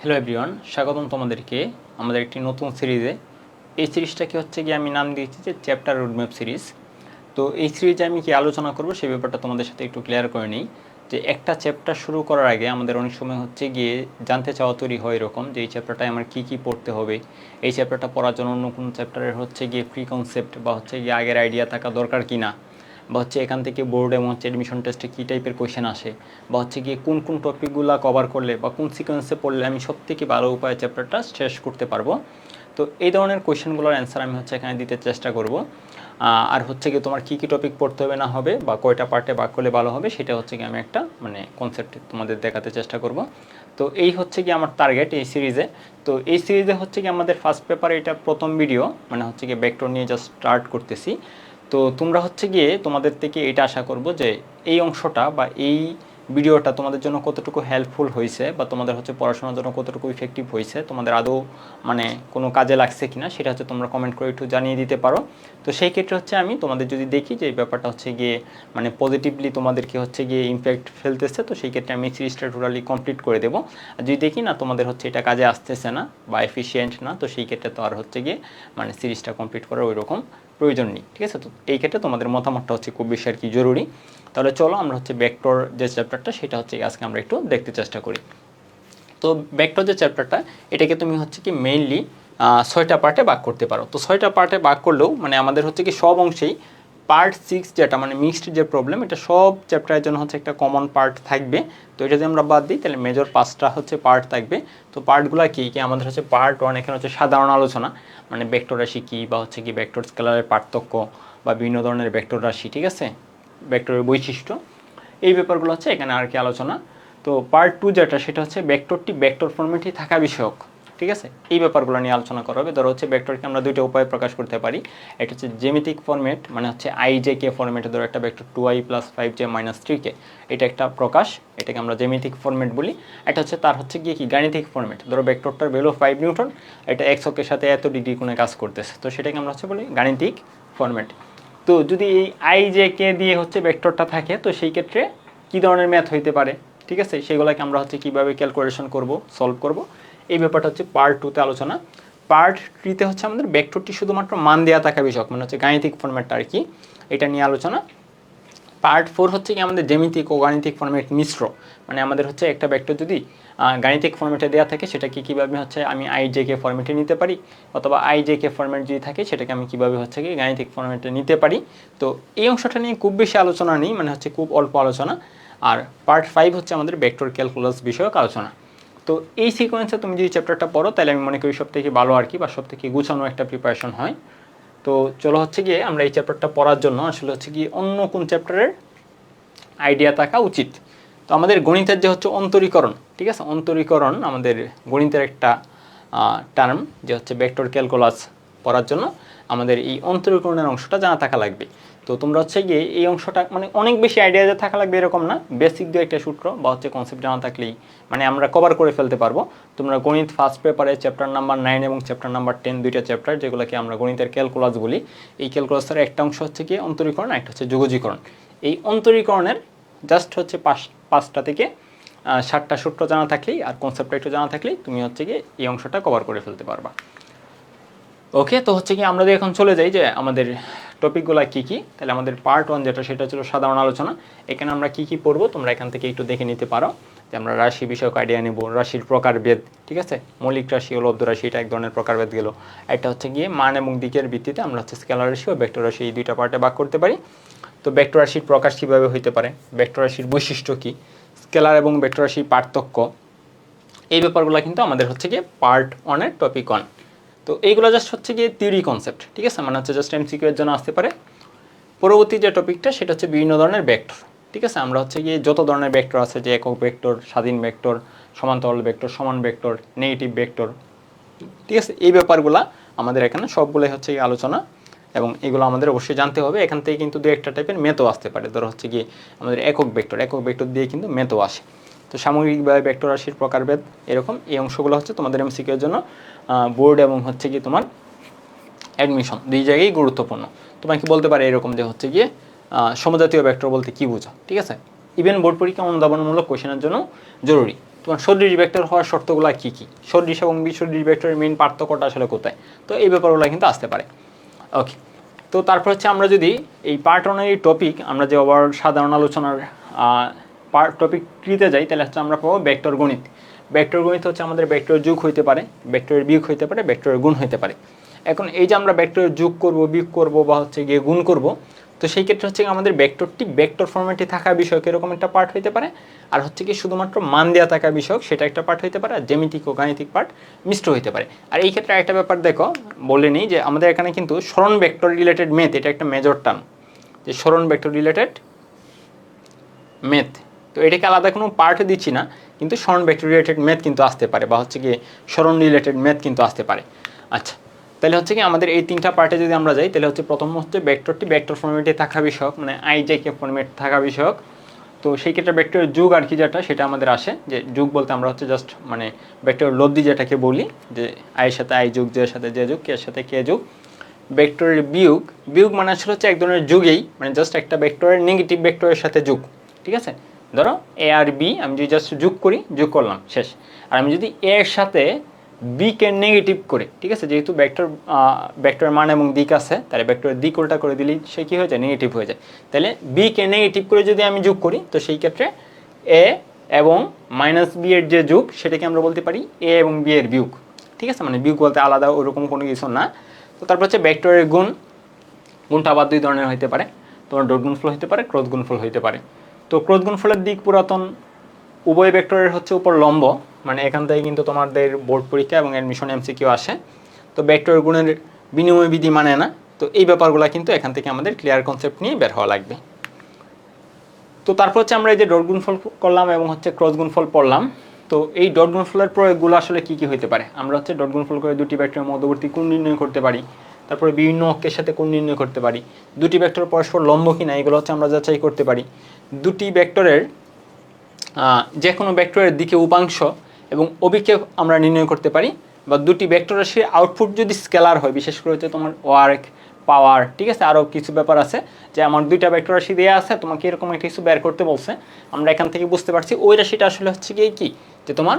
Hello everyone স্বাগতম তোমাদেরকে আমাদের একটি নতুন সিরিজে এই সিরিজটাকে হচ্ছে গিয়ে আমি নাম দিয়েছি যে চ্যাপ্টার রোডম্যাপ সিরিজ তো এই সিরিজে আমি কি আলোচনা করব সেই ব্যাপারটা তোমাদের সাথে একটু ক্লিয়ার করে নিই। যে একটা চ্যাপ্টার শুরু করার আগে আমাদের অনেক সময় হচ্ছে গিয়ে জানতে চাওয়া তৈরি হয় এরকম যে এই চ্যাপ্টারটায় আমার কী কী পড়তে হবে। এই চ্যাপ্টারটা পড়ার জন্য অন্য কোনো চ্যাপ্টারের হচ্ছে গিয়ে প্রি কনসেপ্ট বা হচ্ছে গিয়ে আগের আইডিয়া থাকা দরকার কি না বা হচ্ছে এখান থেকে বোর্ড এবং হচ্ছে অ্যাডমিশন টেস্টে কী টাইপের কোয়েশ্চেন আসে, বা হচ্ছে গিয়ে কোন কোন টপিকগুলো কভার করলে বা কোন সিকোয়েন্সে পড়লে আমি সব থেকে ভালো উপায়ে চ্যাপ্টারটা শেষ করতে পারব। তো এই ধরনের কোয়েশ্চেনগুলোর অ্যান্সার আমি হচ্ছে এখানে দিতে চেষ্টা করব। আর হচ্ছে গিয়ে তোমার কী কী টপিক পড়তে হবে না হবে বা কয়টা পার্টে ভাগ করলে ভালো হবে সেটা হচ্ছে গিয়ে আমি একটা মানে কনসেপ্ট তোমাদের দেখাতে চেষ্টা করব। তো এই হচ্ছে কি আমার টার্গেট এই সিরিজে তো এই সিরিজে হচ্ছে কি আমাদের ফার্স্ট পেপারে এটা প্রথম ভিডিও মানে হচ্ছে গিয়ে ব্যাকটোর নিয়ে জাস্ট স্টার্ট করতেছি। তো তোমরা হচ্ছে গিয়ে তোমাদের থেকে এটা আশা করব যে এই অংশটা বা এই ভিডিওটা তোমাদের জন্য কতটুকু হেল্পফুল হয়েছে বা তোমাদের হচ্ছে পড়াশোনার জন্য কতটুকু ইফেক্টিভ হয়েছে, তোমাদের আদৌ মানে কোনো কাজে লাগছে কিনা সেটা হচ্ছে তোমরা কমেন্ট করে একটু জানিয়ে দিতে পারো। তো সেই ক্ষেত্রে হচ্ছে আমি তোমাদের যদি দেখি যে এই ব্যাপারটা হচ্ছে গিয়ে মানে পজিটিভলি তোমাদেরকে হচ্ছে গিয়ে ইম্প্যাক্ট ফেলতেছে, তো সেই ক্ষেত্রে আমি সিরিজটা টোটালি কমপ্লিট করে দেবো। আর যদি দেখি না তোমাদের হচ্ছে এটা কাজে আসতেছে না বা এফিসিয়েন্ট না, তো সেই ক্ষেত্রে তো আর হচ্ছে গিয়ে মানে সিরিজটা কমপ্লিট করার ওই রকম প্রয়োজন নেই, ঠিক আছে? তো এই ক্ষেত্রে তোমাদের মতামতটা হচ্ছে খুব বেশি আর কি জরুরি। তাহলে চলো আমরা হচ্ছে ব্যাকটর যে চ্যাপ্টারটা সেটা হচ্ছে আজকে আমরা একটু দেখতে চেষ্টা করি। তো ব্যাকটর যে চ্যাপ্টারটা এটাকে তুমি হচ্ছে কি মেইনলি ছয়টা পার্টে ভাগ করতে পারো। তো ছয়টা পার্টে ভাগ করলেও মানে আমাদের হচ্ছে কি সব অংশেই পার্ট সিক্স যেটা মানে মিক্সড যে প্রবলেম এটা সব চ্যাপ্টারের জন্য হচ্ছে একটা কমন পার্ট থাকবে। তো এটা যদি আমরা বাদ দিই, তাহলে মেজর পাঁচটা হচ্ছে পার্ট থাকবে। তো পার্টগুলো কী কি? আমাদের হচ্ছে পার্ট ওয়ান এখানে হচ্ছে সাধারণ আলোচনা মানে ভেক্টর রাশি কী বা হচ্ছে কি ভেক্টর স্কেলারের পার্থক্য বা বিভিন্ন ধরনের ভেক্টর রাশি, ঠিক আছে? ভেক্টরের বৈশিষ্ট্য। এই ব্যাপারগুলো হচ্ছে এখানে আর কি আলোচনা। তো পার্ট টু যেটা, সেটা হচ্ছে ভেক্টরটি ভেক্টর ফর্মেটই থাকা বিষয়ক। ঠিক আছে? এই ব্যাপারগুলো নিয়ে আলোচনা করা হবে। ধরো হচ্ছে ভেক্টরকে আমরা দুইটা উপায়ে প্রকাশ করতে পারি। একটা হচ্ছে জেমিতিক ফর্মেট মানে হচ্ছে আই জে কে ফর্মেটে ধরো একটা vector two i plus five j minus three k এটা একটা প্রকাশ, এটাকে আমরা জেমিতিক ফর্মেট বলি। এটা হচ্ছে তার হচ্ছে গিয়ে কি? গাণিতিক ফর্মেট ধরো ভেক্টরটার ভ্যালু ফাইভ নিউটন এটা এক্স অক্ষের সাথে এত ডিগ্রি কোণে কাজ করতেছে। তো সেটাকে আমরা হচ্ছে বলি গাণিতিক ফর্মেট তো যদি এই আই জে কে দিয়ে হচ্ছে ভেক্টরটা থাকে, তো সেই ক্ষেত্রে কী ধরনের ম্যাথ হইতে পারে? ঠিক আছে? সেগুলোকে আমরা হচ্ছে কীভাবে ক্যালকুলেশন করব সলভ করব। এই ব্যাপারটা হচ্ছে পার্ট টুতে আলোচনা। পার্ট থ্রিতে হচ্ছে আমাদের ভেক্টরটি শুধুমাত্র মান দেওয়া থাকা বিষয়ক মানে হচ্ছে গাণিতিক ফর্ম্যাটটা আর কি, এটা নিয়ে আলোচনা। পার্ট ফোর হচ্ছে কি আমাদের জ্যামিতিক ও গাণিতিক ফর্মেট মিশ্র মানে আমাদের হচ্ছে একটা ভেক্টর যদি গাণিতিক ফর্মেটে দেওয়া থাকে, সেটাকে কীভাবে হচ্ছে আমি আই জে কে ফর্মেটে নিতে পারি, অথবা আই জে কে ফর্মেট যদি থাকে, সেটাকে আমি কীভাবে হচ্ছে কি গাণিতিক ফর্মেটে নিতে পারি। তো এই অংশটা নিয়ে খুব বেশি আলোচনা নেই মানে হচ্ছে খুব অল্প আলোচনা। আর পার্ট ফাইভ হচ্ছে আমাদের ভেক্টর ক্যালকুলাস বিষয়ক আলোচনা। তো এই সিকোয়েন্সে তুমি যদি চ্যাপ্টারটা পড়ো, তাহলে আমি মনে করি সব থেকে ভালো আর কি, বা সব থেকে গুছানো একটা প্রিপারেশন হয়। তো চলো হচ্ছে গিয়ে আমরা এই চ্যাপ্টারটা পড়ার জন্য আসলে হচ্ছে গিয়ে অন্য কোন চ্যাপ্টারের আইডিয়া থাকা উচিত। তো আমাদের গণিতের যে হচ্ছে অন্তরীকরণ, ঠিক আছে? অন্তরীকরণ আমাদের গণিতের একটা টার্ম যে হচ্ছে ভেক্টর ক্যালকুলাস পড়ার জন্য আমাদের এই অন্তরীকরণের অংশটা জানা থাকা লাগবে। তো তোমরা হচ্ছে গিয়ে এই অংশটা মানে অনেক বেশি আইডিয়া যে থাকা লাগবে এরকম না। বেসিক দু একটা সূত্র বা হচ্ছে কনসেপ্ট জানা থাকলেই মানে আমরা কভার করে ফেলতে পারব। তোমরা গণিত ফার্স্ট পেপারে চ্যাপ্টার নাম্বার নাইন এবং চ্যাপ্টার নাম্বার টেন দুইটা চ্যাপ্টার যেগুলোকে আমরা গণিতের ক্যালকুলাস বলি, এই ক্যালকুলাসের একটা অংশ হচ্ছে গিয়ে অন্তরীকরণ একটা হচ্ছে যুগজীকরণ এই অন্তরীকরণের জাস্ট হচ্ছে পাঁচ, পাঁচটা থেকে ষাটটা সূত্র জানা থাকলেই আর কনসেপ্টটা একটু জানা থাকলেই তুমি হচ্ছে গিয়ে এই অংশটা কভার করে ফেলতে পারবা। ওকে তো হচ্ছে কি আমরা এখন চলে যাই যে আমাদের টপিকগুলো কী কী, তাহলে আমাদের পার্ট ওয়ান যেটা সেটা ছিল সাধারণ আলোচনা। এখানে আমরা কী কী পড়ব তোমরা এখান থেকে একটু দেখে নিতে পারো। যে আমরা রাশি বিষয়ক আইডিয়া নেব, রাশির প্রকারভেদ, ঠিক আছে? মৌলিক রাশি ও লব্ধ রাশি, এটা এক ধরনের প্রকারভেদ গেল। একটা হচ্ছে গিয়ে মান এবং দিকের ভিত্তিতে আমরা হচ্ছে স্কেলার রাশি ও ভেক্টর রাশি এই দুইটা পার্টে ভাগ করতে পারি। তো ভেক্টর রাশির প্রকাশ কীভাবে হইতে পারে? ভেক্টর রাশির বৈশিষ্ট্য কী? স্কেলার এবং ভেক্টর রাশির পার্থক্য। এই ব্যাপারগুলো কিন্তু আমাদের হচ্ছে গিয়ে পার্ট ওয়ানের টপিক ওয়ান তো এইগুলো জাস্ট হচ্ছে গিয়ে থিওরি কনসেপ্ট ঠিক আছে? মানে হচ্ছে জাস্ট এমসিকিউ এর জন্য আসতে পারে। পরবর্তী যে টপিকটা সেটা হচ্ছে বিভিন্ন ধরনের ভেক্টর ঠিক আছে? আমরা হচ্ছে গিয়ে যত ধরনের ভেক্টর আছে, যে একক ভেক্টর স্বাধীন ভেক্টর সমান্তরাল ভেক্টর সমান ভেক্টর নেগেটিভ ভেক্টর ঠিক আছে? এই ব্যাপারগুলো আমাদের এখানে সবগুলোই হচ্ছে গিয়ে আলোচনা এবং এগুলো আমাদের অবশ্যই জানতে হবে। এখান থেকে কিন্তু দু একটা টাইপের মেতো আসতে পারে। ধরো হচ্ছে গিয়ে আমাদের একক ভেক্টর একক ভেক্টর দিয়ে কিন্তু মেতো আসে। তো সামগ্রিকভাবে ভেক্টর রাশির প্রকারভেদ এরকম। এই অংশগুলো হচ্ছে তোমাদের এমসিকিউ এর জন্য। বোর্ড এবং হচ্ছে কি তোমার অ্যাডমিশন দুই জায়গায় গুরুত্বপূর্ণ। তোমাকে বলতে পারে এরকম যে হচ্ছে গিয়ে সমজাতীয় ব্যাক্টর বলতে কী বোঝো? ঠিক আছে? ইভেন বোর্ড পরীক্ষা অনুধাবনমূলক কোশ্চেনের জন্য জরুরি। তোমার সদৃশ ভেক্টর হওয়ার শর্তগুলো কী কী? সদৃশ এবং বিসদৃশ ভেক্টরের মেন পার্থক্যটা আসলে কোথায়? তো এই ব্যাপারগুলো কিন্তু আসতে পারে। ওকে তো তারপর হচ্ছে আমরা যদি এই পার্ট ওয়ানের এই টপিক আমরা যে আবার সাধারণ আলোচনার পার্ট টপিক ট্রিতে যাই, তাহলে হচ্ছে আমরা পাবো ভেক্টর গণিত। ভেক্টর গণিত হচ্ছে আমাদের ভেক্টর যুগ হইতে পারে ভেক্টরের বিয়োগ হইতে পারে ভেক্টরের গুণ হইতে পারে। এখন এই যে আমরা ভেক্টরের যোগ করব, বিয়োগ করব বা হচ্ছে গিয়ে গুণ করব, তো সেই ক্ষেত্রে হচ্ছে আমাদের ভেক্টরটি ভেক্টর ফর্মেটে থাকা বিষয়ক এরকম একটা পার্ট হইতে পারে, আর হচ্ছে কি শুধুমাত্র মান দেওয়া থাকা বিষয়ক সেটা একটা পার্ট হইতে পারে, আর জ্যামিতিক ও গাণিতিক পার্ট মিশ্র হইতে পারে। আর এই ক্ষেত্রে একটা ব্যাপার দেখো, বলে নিই যে আমাদের এখানে কিন্তু স্মরণ ভেক্টর রিলেটেড মেথ এটা একটা মেজর টার্ম যে স্মরণ ভেক্টর রিলেটেড মেথ তো এটাকে আলাদা কোনো পার্ট দিচ্ছি না কিন্তু স্মরণ ভেক্টর রিলেটেড মেথ কিন্তু আসতে পারে বা হচ্ছে কি স্মরণ রিলেটেড মেথ কিন্তু আসতে পারে। আচ্ছা তাহলে হচ্ছে কি আমাদের এই তিনটা পার্টে যদি আমরা যাই, তাহলে হচ্ছে প্রথম হচ্ছে ভেক্টরটি ভেক্টর ফর্মেটে থাকা বিষয়ক মানে আইজেকে ফর্মেট থাকা বিষয়ক। তো সেই ক্ষেত্রে ভেক্টরের যুগ আর কি যেটা, সেটা আমাদের আসে। যে যুগ বলতে আমরা হচ্ছে জাস্ট মানে ভেক্টর লব্ধি যেটাকে বলি, যে আয়ের সাথে আই যুগ জের সাথে যে যুগ কে সাথে কে যুগ। ভেক্টরের বিয়োগ বিয়োগ মানে আসলে হচ্ছে এক ধরনের যুগেই মানে জাস্ট একটা ভেক্টরের নেগেটিভ ভেক্টরের সাথে যুগ, ঠিক আছে? ধরো এ আর বি আমি যদি জাস্ট যোগ করি, যোগ করলাম, শেষ। আর আমি যদি এর সাথে বি কে নেগেটিভ করে, ঠিক আছে? যেহেতু ভেক্টর ভেক্টরের মান এবং দিক আছে, তাহলে ভেক্টরের দিক উল্টা করে দিলেই সে কী হয়ে যায়? নেগেটিভ হয়ে যায়। তাহলে বি কে নেগেটিভ করে যদি আমি যোগ করি, তো সেই ক্ষেত্রে এ এবং মাইনাস বি এর যে যোগ, সেটাকে আমরা বলতে পারি এ এবং বি এর বিয়োগ। ঠিক আছে? মানে বিয়োগ বলতে আলাদা, ওরকম কোনো কিছু না। তো তারপর হচ্ছে ভেক্টরের গুণ, গুণটা আবার দুই ধরনের হতে পারে। তোমার ডট গুণফল হতে পারে, ক্রোধ গুণফল হতে পারে। তো ক্রোধ গুণফলের দিক পুরাতন, উভয় ভেক্টরের হচ্ছে উপর লম্ব মানে এখান থেকে কিন্তু তোমাদের বোর্ড পরীক্ষা এবং অ্যাডমিশন এমসিকিউ আসে। তো ভেক্টর গুণের বিনিময় বিধি মানে না, তো এই ব্যাপারগুলো কিন্তু এখান থেকে আমাদের ক্লিয়ার কনসেপ্ট নিয়ে বের হওয়া লাগবে। তো তারপর হচ্ছে আমরা এই যে ডট গুণফল করলাম এবং হচ্ছে ক্রস গুণফল পড়লাম। তো এই ডট গুণফলের প্রয়োগগুলো আসলে কী কী হতে পারে? আমরা হচ্ছে ডট গুণফল করে দুটি ভেক্টরের মধ্যবর্তী কোণ নির্ণয় করতে পারি, তারপরে বিভিন্ন অক্ষের সাথে কোণ নির্ণয় করতে পারি। দুটি ভেক্টর পরস্পর লম্ব কিনা, এগুলো হচ্ছে আমরা যাচাই করতে পারি। দুটি ভেক্টরের যে কোনো ভেক্টরের দিকে উপাংশ এবং অভিক্ষেপ আমরা নির্ণয় করতে পারি বা দুটি ভেক্টর রাশির আউটপুট যদি স্কেলার হয়, বিশেষ করে হচ্ছে তোমার ওয়ার্ক পাওয়ার ঠিক আছে? আরও কিছু ব্যাপার আছে যে আমার দুইটা ভেক্টর রাশি দেওয়া আছে, তোমাকে এরকম একটা কিছু বের করতে বলছে। আমরা এখান থেকে বুঝতে পারছি ওই রাশিটা আসলে হচ্ছে গিয়ে কী? যে তোমার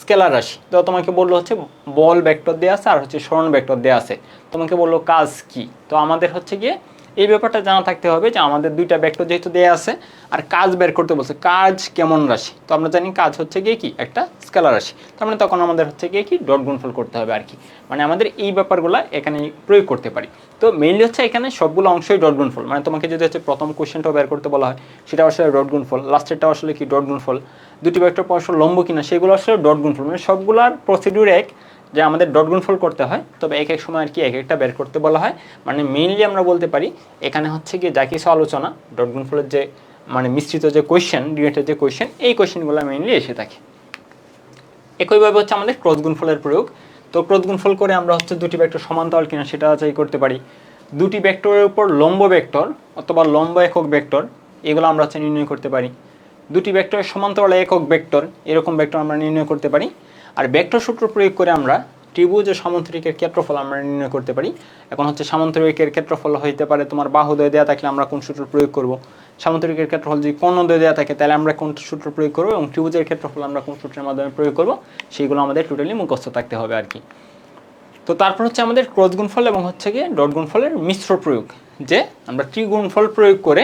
স্কেলার রাশি। তো তোমাকে বলল হচ্ছে বল ভেক্টর দেওয়া আছে আর হচ্ছে স্মরণ ভেক্টর দেওয়া আছে। তোমাকে বলল কাজ কি? তো আমাদের হচ্ছে গিয়ে এই ব্যাপারটা জানা থাকতে হবে যে আমাদের দুইটা ভেক্টর যেহেতু দেওয়া আছে, আর কাজ বের করতে বলছে, কাজ কেমন রাশি? তো আমরা জানি কাজ হচ্ছে গিয়ে কি? একটা স্কেলার রাশি। তার মানে তখন আমাদের হচ্ছে গিয়ে কি? ডট গুণফল করতে হবে আর কি। মানে আমাদের এই ব্যাপারগুলো এখানে প্রয়োগ করতে পারি। তো মেইনলি হচ্ছে এখানে সবগুলো অংশই ডট গুণফল। মানে তোমাকে যদি হচ্ছে প্রথম কোশ্চেনটাও বের করতে বলা হয় সেটা আসলে ডট গুণফল। লাস্টেরটাও আসলে কি? ডট গুণফল। দুটি ভেক্টর পরস্পর লম্ব কিনা, সেগুলো আসলে ডট গুণফল। মানে সবগুলোর প্রসিডিউর এক। যে আমাদের ডট গুণফল করতে হয়, তবে এক এক সময় আর কি এক একটা বের করতে বলা হয়। মানে মেইনলি আমরা বলতে পারি, এখানে হচ্ছে কি যা কিছু আলোচনা ডট গুণফলের যে মানে মিশ্রিত যে কোয়েশ্চেন রিলেটেড যে কোয়েশ্চেন এই কোয়েশ্চেনগুলো মেইনলি এসে থাকে। একইভাবে হচ্ছে আমাদের ক্রস গুণফলের প্রয়োগ। তো ক্রস গুণফল করে আমরা হচ্ছে দুটি ভেক্টর সমান্তরাল কিনা সেটা যাচাই করতে পারি। দুটি ভেক্টরের উপর লম্ব ভেক্টর অথবা লম্ব একক ভেক্টর এগুলো আমরা হচ্ছে নির্ণয় করতে পারি। দুটি ভেক্টরের সমান্তরাল একক ভেক্টর এরকম ভেক্টর আমরা নির্ণয় করতে পারি। আর ভেক্টর সূত্র প্রয়োগ করে আমরা ত্রিভুজ সামন্তরিকের ক্ষেত্রফল আমরা নির্ণয় করতে পারি। এখন হচ্ছে সামন্তরিকের ক্ষেত্রফল হইতে পারে তোমার বাহুদয় দেওয়া থাকলে আমরা কোন সূত্র প্রয়োগ করব? সামন্তরিকের ক্ষেত্রফল যদি কর্ণদয় দেওয়া থাকে, তাহলে আমরা কোন সূত্র প্রয়োগ করব এবং ত্রিভুজের ক্ষেত্রফল আমরা কোন সূত্রের মাধ্যমে প্রয়োগ করব? সেইগুলো আমাদের টোটালি মুখস্থ থাকতে হবে আর কি। তো তারপর হচ্ছে আমাদের ক্রস গুণফল এবং হচ্ছে গিয়ে ডট গুণফলের মিশ্র প্রয়োগ, যে আমরা ত্রিগুণফল প্রয়োগ করে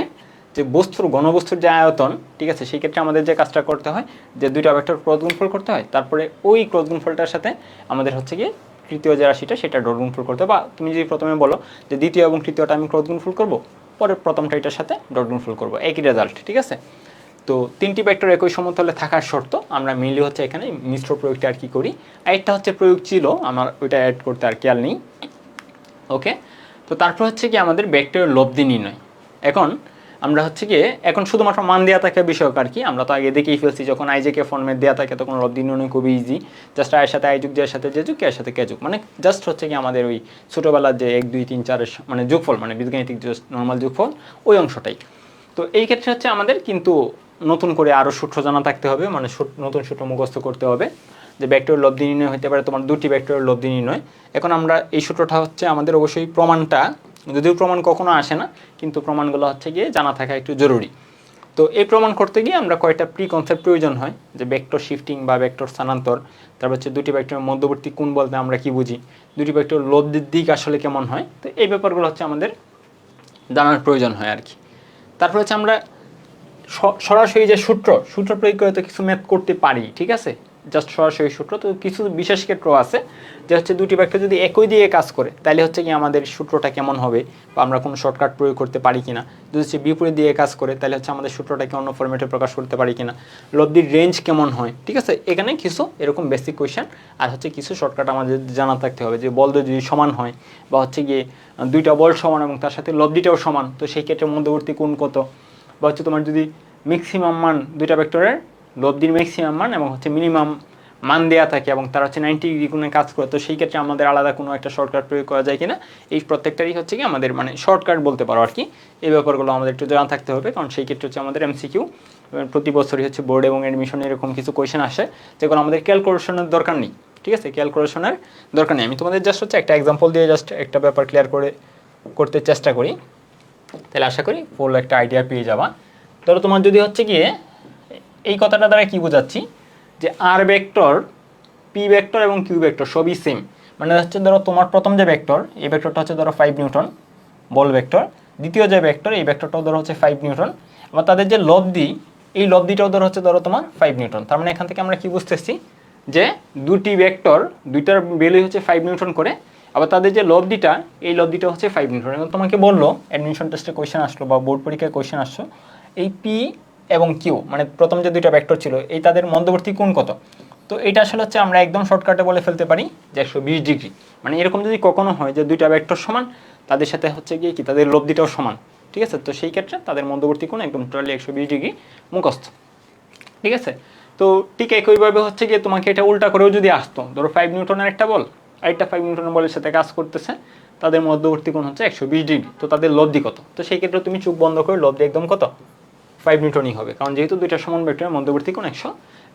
যে বস্তুর গণবস্তুর যে আয়তন, ঠিক আছে, সেই ক্ষেত্রে আমাদের যে কাজটা করতে হয়, যে দুইটা ভেক্টর ক্রস গুণফল করতে হয়, তারপরে ওই ক্রস গুণফলটার সাথে আমাদের হচ্ছে গিয়ে তৃতীয় যে রাশিটা, সেটা ডট গুণফল করতে বা তুমি যদি প্রথমে বলো যে দ্বিতীয় এবং তৃতীয়টা আমি ক্রস গুণফল করব পরে প্রথমটা এটার সাথে ডট গুণফল করব, একই রেজাল্ট ঠিক আছে? তো তিনটি ভেক্টর একই সমতলে থাকার শর্ত, আমরা মেনলি হচ্ছে এখানে মিশ্র প্রয়োগটা আর কি করি। আরেকটা হচ্ছে প্রয়োগ ছিল, আমার ওইটা অ্যাড করতে আর খেয়াল নেই। ওকে তো তারপর হচ্ছে কি আমাদের ভেক্টরের লব্ধি নির্ণয়। এখন আমরা হচ্ছে গিয়ে এখন শুধুমাত্র মান দেওয়া থাকে বিষয়ক আর কি, আমরা তো আগে দেখেই ফেলছি, যখন আইজেকে ফর্মেট দেওয়া থাকে তখন লব্ধি নির্ণয় খুবই ইজি জাস্ট আয়ের সাথে আই যুগ যার সাথে যে যুগ এর সাথে কে যুগ মানে জাস্ট হচ্ছে কি আমাদের ওই ছোটোবেলার যে এক, দুই, তিন, চারের মানে যোগফল মানে বীজগাণিতিক জাস্ট নর্মাল যোগফল, ওই অংশটাই। তো এই ক্ষেত্রে হচ্ছে আমাদের কিন্তু নতুন করে আরও সূত্র জানা থাকতে হবে মানে নতুন সূত্র মুখস্থ করতে হবে, যে ভেক্টরের লব্ধি নির্ণয় হতে পারে, তোমার দুটি ভেক্টরের লব্ধি নির্ণয় এখন আমরা এই সূত্রটা হচ্ছে আমাদের অবশ্যই প্রমাণটা যদিও প্রমাণ কখনো আসে না, কিন্তু প্রমাণগুলো হচ্ছে গিয়ে জানা থাকা একটু জরুরি। তো এই প্রমাণ করতে গিয়ে আমরা কয়েকটা প্রি কনসেপ্ট প্রয়োজন হয়, যে ভেক্টর শিফটিং বা ভেক্টর স্থানান্তর, তারপর হচ্ছে দুটি ভেক্টরের মধ্যবর্তী কোন বলতে আমরা কি বুঝি, দুটি ভেক্টর লব্ধির দিক আসলে কেমন হয়, তো এই ব্যাপারগুলো হচ্ছে আমাদের জানার প্রয়োজন হয় আর কি। তারপর হচ্ছে আমরা সরাসরি যে সূত্র সূত্র প্রয়োগ করে তো কিছু ম্যাথ করতে পারি, ঠিক আছে? জাস্ট সরাসরি সূত্র, তো কিছু বিশেষ ক্ষেত্র আছে যে হচ্ছে দুটি ভেক্টর যদি একই দিয়ে কাজ করে, তাহলে হচ্ছে কি আমাদের সূত্রটা কেমন হবে বা আমরা কোনো শর্টকাট প্রয়োগ করতে পারি কিনা। যদি হচ্ছে বিপরীত দিয়ে কাজ করে, তাহলে হচ্ছে আমাদের সূত্রটাকে অন্য ফরম্যাটে প্রকাশ করতে পারি কিনা। লব্ধির রেঞ্জ কেমন হয়, ঠিক আছে? এখানে কিছু এরকম বেসিক কোয়েশ্চেন আর হচ্ছে কিছু শর্টকাট আমাদের জানা থাকতে হবে যে বল যদি সমান হয় বা হচ্ছে গিয়ে দুইটা বল সমান এবং তার সাথে লব্ধিটাও সমান, তো সেই ক্ষেত্রে মধ্যবর্তী কোণ কত? বা হচ্ছে তোমার যদি ম্যাক্সিমাম মান দুইটা ভেক্টরের লব্ধির ম্যাক্সিমাম মান এবং হচ্ছে মিনিমাম মান দেওয়া থাকে এবং তারা হচ্ছে নাইনটি ডিগ্রি কোণে কাজ করে। তো সেই ক্ষেত্রে আমাদের আলাদা কোনো একটা শর্টকাট প্রয়োগ করা যায় কিনা, এই প্রত্যেকটারই হচ্ছে কি আমাদের মানে শর্টকাট বলতে পারো আর কি। এই ব্যাপারগুলো আমাদের একটু জানা থাকতে হবে, কারণ সেই ক্ষেত্রে হচ্ছে আমাদের এম এমসিকিউ প্রতি বছরই হচ্ছে বোর্ড এবং অ্যাডমিশন এরকম কিছু কোয়েশন আসে। যেগুলো আমাদের ক্যালকুলেশনের দরকার নেই, ঠিক আছে? ক্যালকুলেশনের দরকার নেই। আমি তোমাদের জাস্ট হচ্ছে একটা এক্সাম্পল দিয়ে জাস্ট একটা ব্যাপার ক্লিয়ার করে, করতে চেষ্টা করি। তাহলে আশা করি ফুল একটা আইডিয়া পেয়ে যাবা। ধরো তোমার যদি হচ্ছে গিয়ে এই কথাটা দ্বারা কি বোঝাচ্ছি? যে আর ভেক্টর পি ভেক্টর এবং কিউ ভেক্টর সবই সেম মানে হচ্ছে ধরো তোমার প্রথম যে ভেক্টর এই ভেক্টরটা হচ্ছে ধরো ফাইভ নিউটন বল ভেক্টর দ্বিতীয় যে ভেক্টর এই ভেক্টরটাও ধরো হচ্ছে ফাইভ নিউটন আবার তাদের যে লব্ধি, এই লব্ধিটাও ধরো হচ্ছে ধরো তোমার ফাইভ নিউটন তার মানে এখান থেকে আমরা কি বুঝতেছি? যে দুটি ভেক্টর দুইটার ভ্যালু হচ্ছে ফাইভ নিউটন করে। আবার তাদের যে লব্ধিটা, এই লব্ধিটা হচ্ছে ফাইভ নিউটন এবং তোমাকে বলল অ্যাডমিশন টেস্টে কোয়েশ্চেন আসলো বা বোর্ড পরীক্ষায় কোয়েশ্চেন আসলো, এই পি এবং কিউ মানে প্রথম যে দুইটা ভেক্টর ছিল, এই তাদের মধ্যবর্তী কোণ কত? তো এটা আসলে হচ্ছে আমরা একদম শর্টকাটে বলে ফেলতে পারি যে একশো বিশ ডিগ্রি। মানে এরকম যদি কখনো হয় যে দুইটা ভেক্টর সমান, তাদের সাথে হচ্ছে গিয়ে কি, তাদের লব্ধিটাও সমান, ঠিক আছে? তো সেই ক্ষেত্রে তাদের মধ্যবর্তী কোণ একদম টোটালি একশো বিশ ডিগ্রি মুখস্থ, ঠিক আছে? তো ঠিক একইভাবে হচ্ছে গিয়ে তোমাকে এটা উল্টা করেও যদি আসতো, ধরো ফাইভ নিউটনের একটা বল, আরেকটা ফাইভ নিউটনের বলের সাথে কাজ করতেছে, তাদের মধ্যবর্তী কোণ হচ্ছে একশো বিশ ডিগ্রি, তো তাদের লব্ধি কত? তো সেই ক্ষেত্রে তুমি চোখ বন্ধ করে লব্ধি একদম কত? ফাইভ নিউটনই হবে। কারণ যেহেতু দুইটা সমান ভেক্টরের মধ্যবর্তী কোণ একশো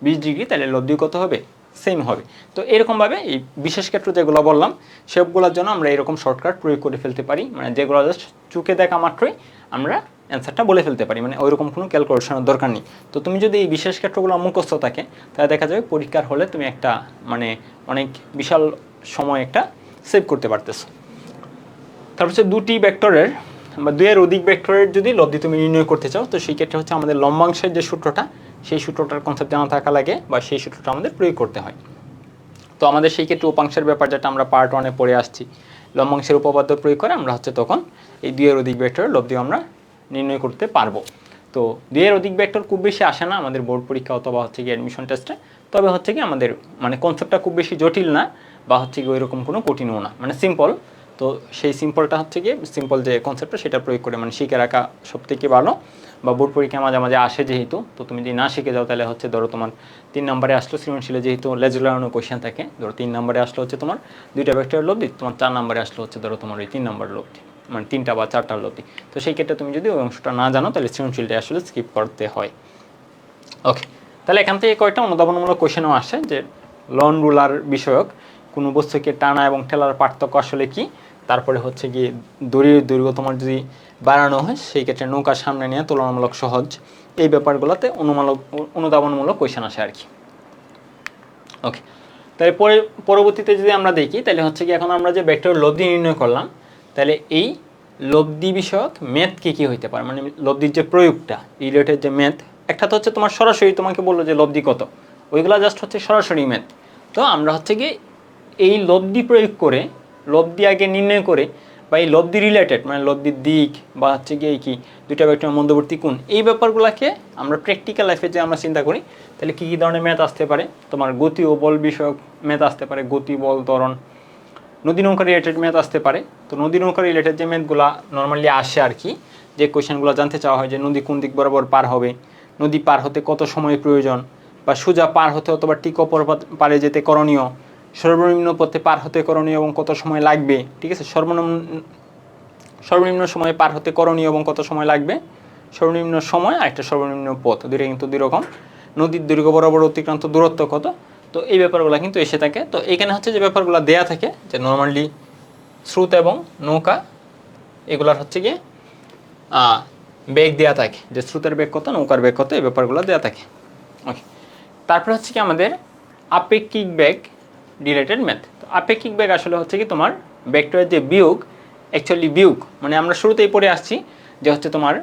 বিশ ডিগ্রি, তাহলে লব্ধি কত হবে? সেম হবে। তো এরকমভাবে এই বিশেষ ক্ষেত্র যেগুলো বললাম সবগুলোর জন্য আমরা এরকম শর্টকাট প্রয়োগ করে ফেলতে পারি। মানে যেগুলো জাস্ট চোখে দেখা মাত্রই আমরা অ্যান্সারটা বলে ফেলতে পারি। মানে ওইরকম কোনো ক্যালকুলেশনের দরকার নেই। তো তুমি যদি এই বিশেষ ক্ষেত্রগুলো মুখস্থ থাকে, তাহলে দেখা যাবে পরীক্ষার হলে তুমি একটা মানে অনেক বিশাল সময় একটা সেভ করতে পারতেছো। তারপর দুটি ভেক্টরের বা দুইয়ের অধিক ভেক্টরের যদি লব্ধি তুমি নির্ণয় করতে চাও, তো সেই ক্ষেত্রে হচ্ছে আমাদের লম্বাংশের যে সূত্রটা, সেই সূত্রটার কনসেপ্ট জানা থাকা লাগে বা সেই সূত্রটা আমাদের প্রয়োগ করতে হয়। তো আমাদের সেই ক্ষেত্রে উপাংশের ব্যাপার যেটা আমরা পার্ট ওয়ানে পড়ে আসছি, লম্বাংশের উপপাদ্য প্রয়োগ করে আমরা হচ্ছে তখন এই দুইয়ের অধিক ভেক্টরের লব্ধি আমরা নির্ণয় করতে পারব। তো দুইয়ের অধিক ভেক্টর খুব বেশি আসে না আমাদের বোর্ড পরীক্ষা অথবা হচ্ছে কি অ্যাডমিশন টেস্টে তবে হচ্ছে কি আমাদের মানে কনসেপ্টটা খুব বেশি জটিল না বা হচ্ছে কি ওইরকম কোনো কঠিনও না। মানে সিম্পল তো সেই সিম্পলটা হচ্ছে গিয়ে, সিম্পল যে কনসেপ্টটা সেটা প্রয়োগ করে মানে শিখে রাখা সব থেকে ভালো বা বোর্ড পরীক্ষা মাঝে মাঝে আসে যেহেতু, তো তুমি যদি না শিখে যাও তাহলে হচ্ছে ধরো তোমার তিন নম্বরে আসলো সৃজনশীলে যেহেতু লেজুলানো কোয়েশ্চেন থাকে, ধরো তিন নম্বরে আসলো হচ্ছে তোমার দুইটা ভেক্টরের লব্ধি তোমার চার নম্বরে আসলো হচ্ছে ধরো তোমার ওই তিন নম্বর লব্ধি মানে তিনটা বা চারটার লব্ধি তো সেই ক্ষেত্রে তুমি যদি ওই অংশটা না জানো তাহলে সৃজনশীলটা আসলে স্কিপ করতে হয়। ওকে তাহলে এখান থেকে কয়েকটা অনুধাবনমূলক কোয়েশনও আসে যে লন রুলার বিষয়ক। কোনো বস্তুকে টানা এবং ঠেলার পার্থক্য আসলে কি? তারপরে হচ্ছে গিয়ে দড়ির দৈর্ঘ্য তোমার যদি বাড়ানো হয়, সেই ক্ষেত্রে নৌকার সামনে নিয়ে তুলনামূলক সহজ। এই ব্যাপারগুলোতে অনুমালক, অনুধাবনমূলক কোয়েশন আসে আর কি। ওকে তাহলে পরে, পরবর্তীতে যদি আমরা দেখি, তাহলে হচ্ছে কি এখন আমরা যে ভেক্টর লব্ধি নির্ণয় করলাম, তাহলে এই লব্ধি বিষয়ক ম্যাথ কী কী হইতে পারে? মানে লব্ধির যে প্রয়োগটা এই যে ম্যাথ একটা তো হচ্ছে তোমার সরাসরি তোমাকে বলল যে লব্ধি কত? ওইগুলো জাস্ট হচ্ছে সরাসরি ম্যাথ তো আমরা হচ্ছে কি এই লব্ধি প্রয়োগ করে, লব্ধি আগে নির্ণয় করে বা এই লব্ধি রিলেটেড মানে লব্ধির দিক বা হচ্ছে গিয়ে কি, দুইটা ভেক্টর মধ্যবর্তী কোন এই ব্যাপারগুলোকে আমরা প্র্যাকটিক্যাল লাইফে যে আমরা চিন্তা করি, তাহলে কী কী ধরনের ম্যাথ আসতে পারে? তোমার গতি ও বল বিষয়ক ম্যাথ আসতে পারে, গতি, বল, ত্বরণ। নদী নৌকা রিলেটেড ম্যাথ আসতে পারে। তো নদী নৌকা রিলেটেড যে ম্যাথগুলো নর্মালি আসে আর কি, যে কোয়েশনগুলো জানতে চাওয়া হয় যে নদী কোন দিক বরাবর পার হবে, নদী পার হতে কত সময় প্রয়োজন, বা সোজা পার হতে অথবা টিক অপর পারে যেতে করণীয় সর্বনিম্ন পথে পার হতে করণীয় এবং কত সময় লাগবে? ঠিক আছে? সর্বনিম্ন সর্বনিম্ন সময়ে পার হতে করণীয় এবং কত সময় লাগবে? সর্বনিম্ন সময় আর একটা সর্বনিম্ন পথ। দুইটা কিন্তু দুই রকম নদীর দৈর্ঘ্য বরাবর অতিক্রান্ত দূরত্ব কত? তো এই ব্যাপারগুলো কিন্তু এসে থাকে। তো এখানে হচ্ছে যে ব্যাপারগুলো দেয়া থাকে যে নর্মালি স্রোত এবং নৌকা, এগুলার হচ্ছে গিয়ে বেগ দেওয়া থাকে। যে স্রোতের বেগ কত, নৌকার বেগ কত, এই ব্যাপারগুলো দেওয়া থাকে। ওকে তারপরে হচ্ছে কি আমাদের আপেক্ষিক বেগ রিলেটেড ম্যাথ তো আপেক্ষিক বেগ আসলে হচ্ছে কি তোমার ভেক্টরের যে বিয়োগ অ্যাকচুয়ালি বিয়োগ মানে আমরা শুরুতেই পড়ে আসছি যে হচ্ছে তোমার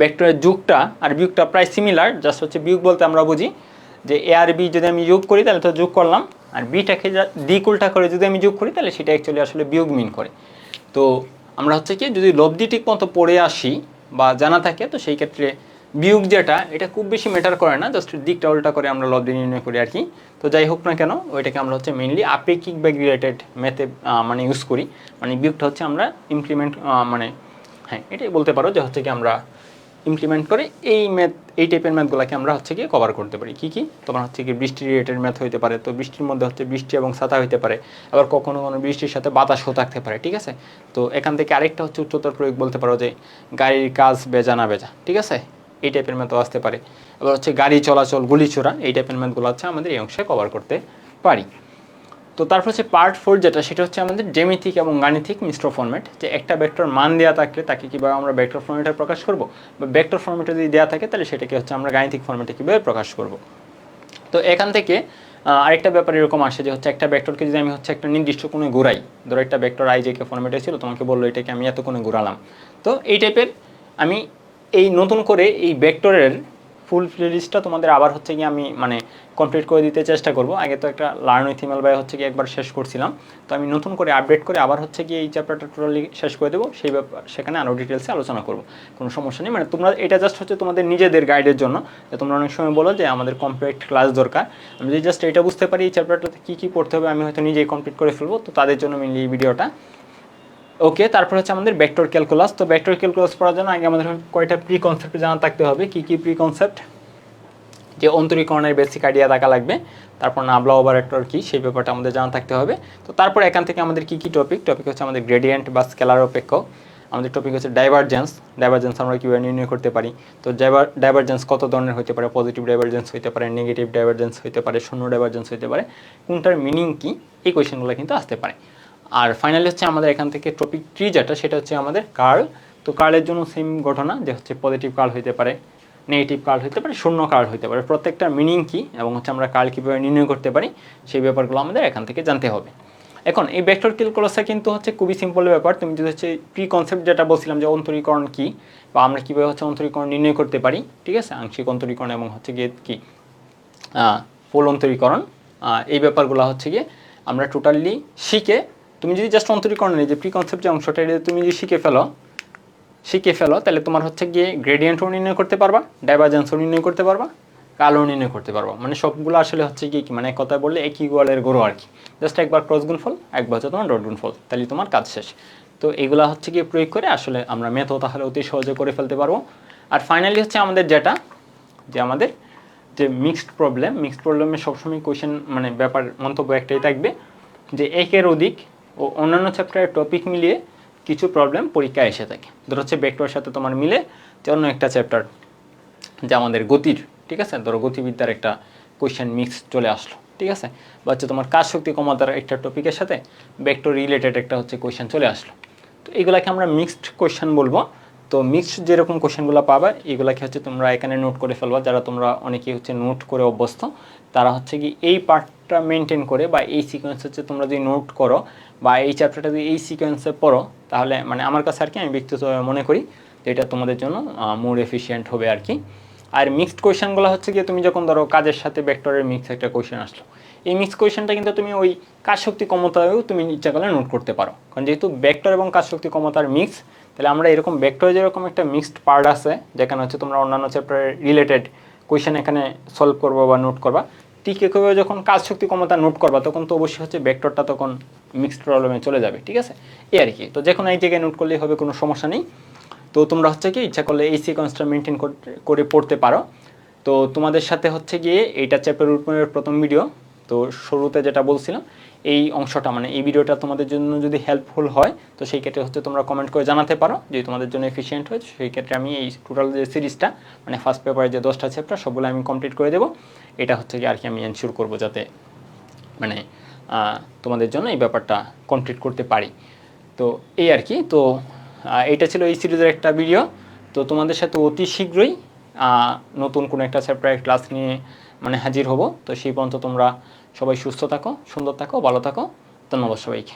ভেক্টরের যুগটা আর বিয়োগটা প্রায় সিমিলার জাস্ট হচ্ছে বিয়োগ বলতে আমরা বুঝি যে এ আর বি যদি আমি যোগ করি, তাহলে তো যোগ করলাম। আর বিটাকে দ্বিক উল্টা করে যদি আমি যোগ করি, তাহলে সেটা অ্যাকচুয়ালি আসলে বিয়োগ মিন করে। তো আমরা হচ্ছে কি, যদি লব্ধি ঠিক মতো পড়ে আসি বা জানা থাকে, তো সেই ক্ষেত্রে বিয়োগ যেটা, এটা খুব বেশি ম্যাটার করে না জাস্ট দিকটা উল্টা করে আমরা লব্ধি নির্ণয় করি আর কি। তো যাই হোক না কেন, ওইটাকে আমরা হচ্ছে মেইনলি আপেক্ষিক ব্যাগ রিলেটেড ম্যাথে মানে ইউজ করি। মানে বিয়োগটা হচ্ছে আমরা ইমপ্লিমেন্ট মানে হ্যাঁ এটাই বলতে পারো যে হচ্ছে কি আমরা ইমপ্লিমেন্ট করে এই ম্যাথ এই টাইপের ম্যাথগুলোকে আমরা হচ্ছে কি কভার করতে পারি। কী কী? তোমার হচ্ছে কি বৃষ্টি রিলেটেড ম্যাথ হইতে পারে, তো বৃষ্টির মধ্যে হচ্ছে বৃষ্টি এবং ছাতা হইতে পারে। আবার কখনো কোনো বৃষ্টির সাথে বাতাসও থাকতে পারে, ঠিক আছে? তো এখান থেকে আরেকটা হচ্ছে উচ্চতর প্রয়োগ বলতে পারো যে গাড়ির কাজ বেজা না বেজা, ঠিক আছে? এই টাইপের ম্যাথও আসতে পারে। আবার হচ্ছে গাড়ি চলাচল, গুলি ছোড়া, এই টাইপের ম্যাথগুলো হচ্ছে আমাদের এই অংশে কভার করতে পারি। তো তারপর হচ্ছে পার্ট ফোর যেটা, সেটা হচ্ছে আমাদের ডেমিথিক এবং গাণিতিক মিশ্র ফর্মেট যে একটা ভেক্টর মান দেওয়া থাকলে তাকে কীভাবে আমরা ভেক্টর ফর্মেটে প্রকাশ করব? বা ভেক্টর ফর্মেটে যদি দেওয়া থাকে, তাহলে সেটাকে হচ্ছে আমরা গাণিতিক ফর্মেটে কীভাবে প্রকাশ করব? তো এখান থেকে আরেকটা ব্যাপার এরকম আসে যে হচ্ছে একটা ভেক্টরকে যদি আমি হচ্ছে একটা নির্দিষ্ট কোনো ঘুরাই, ধরো একটা ভেক্টর আই জে কে ফর্মেটে ছিল, তোমাকে বলল এটাকে আমি এত কোনো ঘুরালাম। তো এই টাইপের আমি এই নতুন করে এই ভেক্টরের ফুল প্লেলিস্টটা তোমাদের আবার হচ্ছে কি আমি মানে কমপ্লিট করে দিতে চেষ্টা করব। আগে তো একটা লার্ন উইথ ইমেল বাই হচ্ছে কি একবার শেষ করছিলাম। তো আমি নতুন করে আপডেট করে আবার হচ্ছে কি এই চ্যাপ্টারটা টোটালি শেষ করে দেবো। সেই ব্যাপার, সেখানে আরও ডিটেলসে আলোচনা করব। কোনো সমস্যা নেই। মানে তোমরা, এটা জাস্ট হচ্ছে তোমাদের নিজেদের গাইডের জন্য। যে তোমরা অনেক সময় বলো যে আমাদের কমপ্লিট ক্লাস দরকার। আমি যদি জাস্ট এটা বুঝতে পারি এই চ্যাপ্টারটাতে কী কী পড়তে হবে, আমি হয়তো নিজেই কমপ্লিট করে ফেলব। তো তাদের জন্য মেনলি এই ভিডিওটা ওকে তারপর হচ্ছে আমাদের ভেক্টর ক্যালকুলাস তো ভেক্টর ক্যালকুলাস পড়ার জন্য আগে আমাদের কয়টা প্রি কনসেপ্ট জানা থাকতে হবে? কি কি প্রি কনসেপ্ট যে অন্তরীকরণের বেসিক আইডিয়া থাকা লাগবে। তারপর নাবলা ওভারেক্টর কি, সেই ব্যাপারটা আমাদের জানা থাকতে হবে। তো তারপর এখান থেকে আমাদের কি কি টপিক টপিক হচ্ছে আমাদের গ্রেডিয়েন্ট বা স্কেলার অপেক্ষক আমাদের টপিক হচ্ছে ডাইভারজেন্স ডাইভারজেন্স আমরা কীভাবে নির্ণয় করতে পারি? তো ডাইভারজেন্স কত ধরনের হতে পারে? পজিটিভ ডাইভারজেন্স হতে পারে নেগেটিভ ডাইভারজেন্স হতে পারে, শূন্য ডাইভারজেন্স হতে পারে। কোনটার মিনিং কী? এই কোয়েশ্চেনগুলো কিন্তু আসতে পারে। আর ফাইনালি হচ্ছে আমাদের এখান থেকে টপিক থ্রি যেটা, সেটা হচ্ছে আমাদের কার্ল। তো কার্লের জন্য সেম ঘটনা, যে হচ্ছে পজিটিভ কার্ল হতে পারে নেগেটিভ কার্ড হতে পারে, শূন্য কার্ড হতে পারে। প্রত্যেকটার মিনিং কী এবং হচ্ছে আমরা কার্ড কীভাবে নির্ণয় করতে পারি, সেই ব্যাপারগুলো আমাদের এখান থেকে জানতে হবে। এখন এই ভেক্টর ক্যালকুলাসটা কিন্তু হচ্ছে খুবই সিম্পল ব্যাপার। তুমি যদি হচ্ছে প্রি কনসেপ্ট যেটা বলছিলাম যে অন্তরীকরণ কী, বা আমরা কীভাবে হচ্ছে অন্তরীকরণ নির্ণয় করতে পারি, ঠিক আছে? আংশিক অন্তরীকরণ এবং হচ্ছে গিয়ে কী ফুল অন্তরীকরণ এই ব্যাপারগুলো হচ্ছে গিয়ে আমরা টোটালি শিখে তুমি যদি জাস্ট অন্তরীকরণ নেই যে প্রি কনসেপ্ট যে অংশটা, এটা তুমি যদি শিখে ফেলো শিখে ফেলো, তাহলে তোমার হচ্ছে গিয়ে গ্রেডিয়েন্টও নির্ণয় করতে পারবা ডাইভারজেন্সও নির্ণয় করতে পারবা কালো নির্ণয় করতে পারবা। মানে সবগুলো আসলে হচ্ছে কি কি মানে কথায় বললে একই গোয়ালের গরু আর কি। জাস্ট একবার ক্রস গুণফল, একবার হচ্ছে তোমার ডট গুণফল, তাহলে তোমার কাজ শেষ। তো এগুলো হচ্ছে গিয়ে প্রয়োগ করে আসলে আমরা মেথও তাহলে অতি সহজে করে ফেলতে পারব। আর ফাইনালি হচ্ছে আমাদের যেটা, যে আমাদের যে মিক্সড প্রবলেম মিক্সড প্রবলেমে সবসময় কোয়েশ্চেন মানে ব্যাপার, মন্তব্য একটাই থাকবে, যে একের অধিক ও অন্যান্য চ্যাপ্টারের টপিক মিলিয়ে কিছু প্রবলেম পরীক্ষায় এসে থাকে। ধরো হচ্ছে ভেক্টরের সাথে তোমার মিলে যে অন্য একটা চ্যাপ্টার যে আমাদের গতির, ঠিক আছে? ধরো গতিবিদ্যার একটা কোয়েশ্চেন মিক্স চলে আসলো, ঠিক আছে? বা হচ্ছে তোমার কাজ শক্তি কমাতার একটা টপিকের সাথে ভেক্টর রিলেটেড একটা হচ্ছে কোয়েশ্চেন চলে আসলো। তো এগুলাকে আমরা মিক্সড কোয়েশ্চেন বলব। তো মিক্সড যেরকম কোয়েশ্চেনগুলো পাবা, এগুলাকে হচ্ছে তোমরা এখানে নোট করে ফেলবা। যারা তোমরা অনেকেই হচ্ছে নোট করে অভ্যস্ত তারা হচ্ছে কি এই পার্টটা মেনটেন করে বা এই সিকোয়েন্স হচ্ছে তোমরা যদি নোট করো বা এই চ্যাপ্টারটা যদি এই সিকোয়েন্সে পড়ো, তাহলে মানে আমার কাছে আর কি আমি ব্যক্তিগতভাবে মনে করি যে এটা তোমাদের জন্য মোর এফিসিয়েন্ট হবে আর কি। আর মিক্সড কোয়েশ্চেনগুলো হচ্ছে গিয়ে তুমি যখন ধরো কাজের সাথে ভেক্টরের মিক্স একটা কোয়েশ্চেন আসলো, এই মিক্স কোয়েশনটা কিন্তু তুমি ওই কাজ শক্তি ক্ষমতায়ও তুমি ইচ্ছা করলে নোট করতে পারো। কারণ যেহেতু ভেক্টর এবং কাজ শক্তি ক্ষমতার মিক্স তাহলে আমরা এরকম ভেক্টরে যেরকম একটা মিক্সড পার্ট আছে, যেখানে হচ্ছে তোমরা অন্যান্য চ্যাপ্টারের রিলেটেড কোয়েশ্চেন এখানে সলভ করব বা নোট করবা। ঠিক একইভাবে যখন কাজ শক্তি ক্ষমতা নোট করবা, তখন তো অবশ্যই হচ্ছে ভেক্টরটা তখন মিক্সড প্রবলেমে চলে যাবে, ঠিক আছে? এই আর কি। তো যে কোনো এই জায়গায় নোট করলেই হবে, কোনো সমস্যা নেই। তো তোমরা হচ্ছে কি, ইচ্ছা করলে এই সিকোয়েন্সটা মেনটেন করে পড়তে পারো। তো তোমাদের সাথে হচ্ছে গিয়ে এইটা চ্যাপ্টার রুটমের প্রথম ভিডিও তো শুরুতে যেটা বলছিলাম এই অংশটা মানে এই ভিডিওটা তোমাদের জন্য যদি হেল্পফুল হয়, তো সেই ক্ষেত্রে হচ্ছে তোমরা কমেন্ট করে জানাতে পারো যদি তোমাদের জন্য এফিসিয়েন্ট হয় সেই ক্ষেত্রে আমি এই টোটাল যে সিরিজটা মানে ফার্স্ট পেপারে যে দশটা চ্যাপ্টার সবগুলো আমি কমপ্লিট করে দেবো। এটা হচ্ছে কি আর কি আমি এনশিওর করব যাতে মানে তোমাদের জন্য এই ব্যাপারটা কমপ্লিট করতে পারি। তো এই আর কি তো এটা ছিল এই সিরিজের একটা ভিডিও তো তোমাদের সাথে অতি শীঘ্রই নতুন কোনো একটা সেপারেট ক্লাস নিয়ে মানে হাজির হব। তো সেই পর্যন্ত তোমরা সবাই সুস্থ থাকো সুন্দর থাকো ভালো থাকো। ধন্যবাদ সবাইকে।